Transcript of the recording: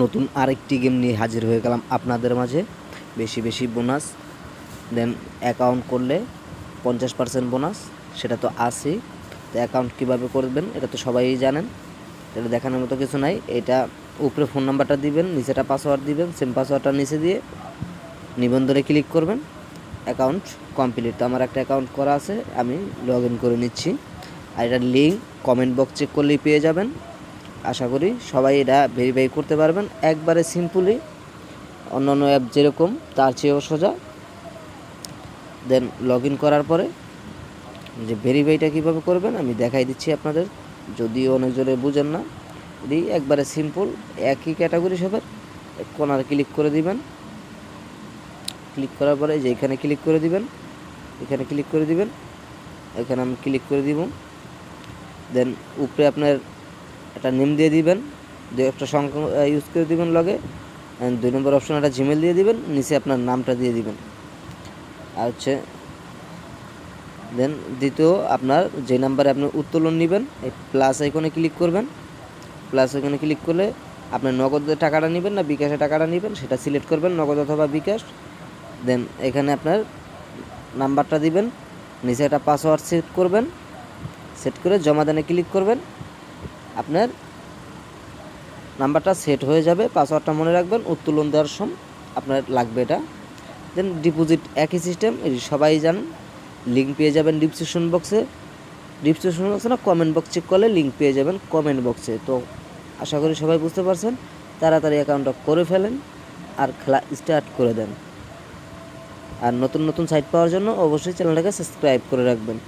নতুন আরেকটি গেম নিয়ে হাজির হয়ে গেলাম আপনাদের মাঝে। বেশি বেশি বোনাস দেন অ্যাকাউন্ট করলে পঞ্চাশ পার্সেন্ট বোনাস সেটা তো আছেই। তো অ্যাকাউন্ট কীভাবে করবেন, এটা তো সবাই জানেন। এটা দেখানোর মতো কিছু নাই। এটা উপরে ফোন নাম্বারটা দিবেন, নিচেটা পাসওয়ার্ড দিবেন সেম পাসওয়ার্ডটা নিচে দিয়ে নিবন্ধনে ক্লিক করবেন। অ্যাকাউন্ট কমপ্লিট তো আমার একটা অ্যাকাউন্ট করা আছে, আমি লগ করে নিচ্ছি। আর এটার লিঙ্ক কমেন্ট বক্স চেক করলেই পেয়ে যাবেন। আশা করি সবাই এটা ভেরিফাই করতে পারবেন। একবারে সিম্পলি অন্যান্য অ্যাপ যেরকম, তার চেয়েও সোজা। দেন লগ করার পরে যে ভেরিফাইটা কীভাবে করবেন, আমি দেখাই দিচ্ছি আপনাদের। যদিও অনেকজনে বুঝেন না, এটি একবারে সিম্পল একই ক্যাটাগরি সবার। কোনার ক্লিক করে দিবেন। ক্লিক করার পরে যে এখানে ক্লিক করে দিবেন, এখানে ক্লিক করে দিবেন। এখানে আমি ক্লিক করে দিব। দেন উপরে আপনার একটা নেম দিয়ে দিবেন দু একটা সংখ্যা ইউজ করে দিবেন লগে দুই নম্বর অপশন একটা জিমেল দিয়ে দিবেন, নিচে আপনার নামটা দিয়ে দিবেন। আর হচ্ছে দেন দ্বিতীয় আপনার যে নাম্বারে আপনি উত্তোলন নেবেন, এই প্লাস আইকনে ক্লিক করবেন। প্লাস আইকনে ক্লিক করলে আপনি নগদে টাকাটা নেবেন না বিকাশে টাকাটা নেবেন, সেটা সিলেক্ট করবেন, নগদ অথবা বিকাশ। দেন এখানে আপনার নাম্বারটা দিবেন, নিচে একটা পাসওয়ার্ড সেট করবেন। সেট করে জমা দানে ক্লিক করবেন। আপনার নাম্বারটা সেট হয়ে যাবে, পাসওয়ার্ডটা মনে রাখবেন, উত্তোলন দেওয়ার সময় আপনার লাগবে এটা। দেন ডিপোজিট একই সিস্টেম সবাই জানেন লিঙ্ক পেয়ে যাবেন ডিসক্রিপশন বক্সে ডিসক্রিপশন বক্সে না কমেন্ট বক্স চেক করলে লিঙ্ক পেয়ে যাবেন কমেন্ট বক্সে তো আশা করি সবাই বুঝতে পারছেন, তাড়াতাড়ি অ্যাকাউন্টটা করে ফেলেন আর খেলা স্টার্ট করে দেন। আর নতুন নতুন সাইট পাওয়ার জন্য অবশ্যই চ্যানেলটাকে সাবস্ক্রাইব করে রাখবেন।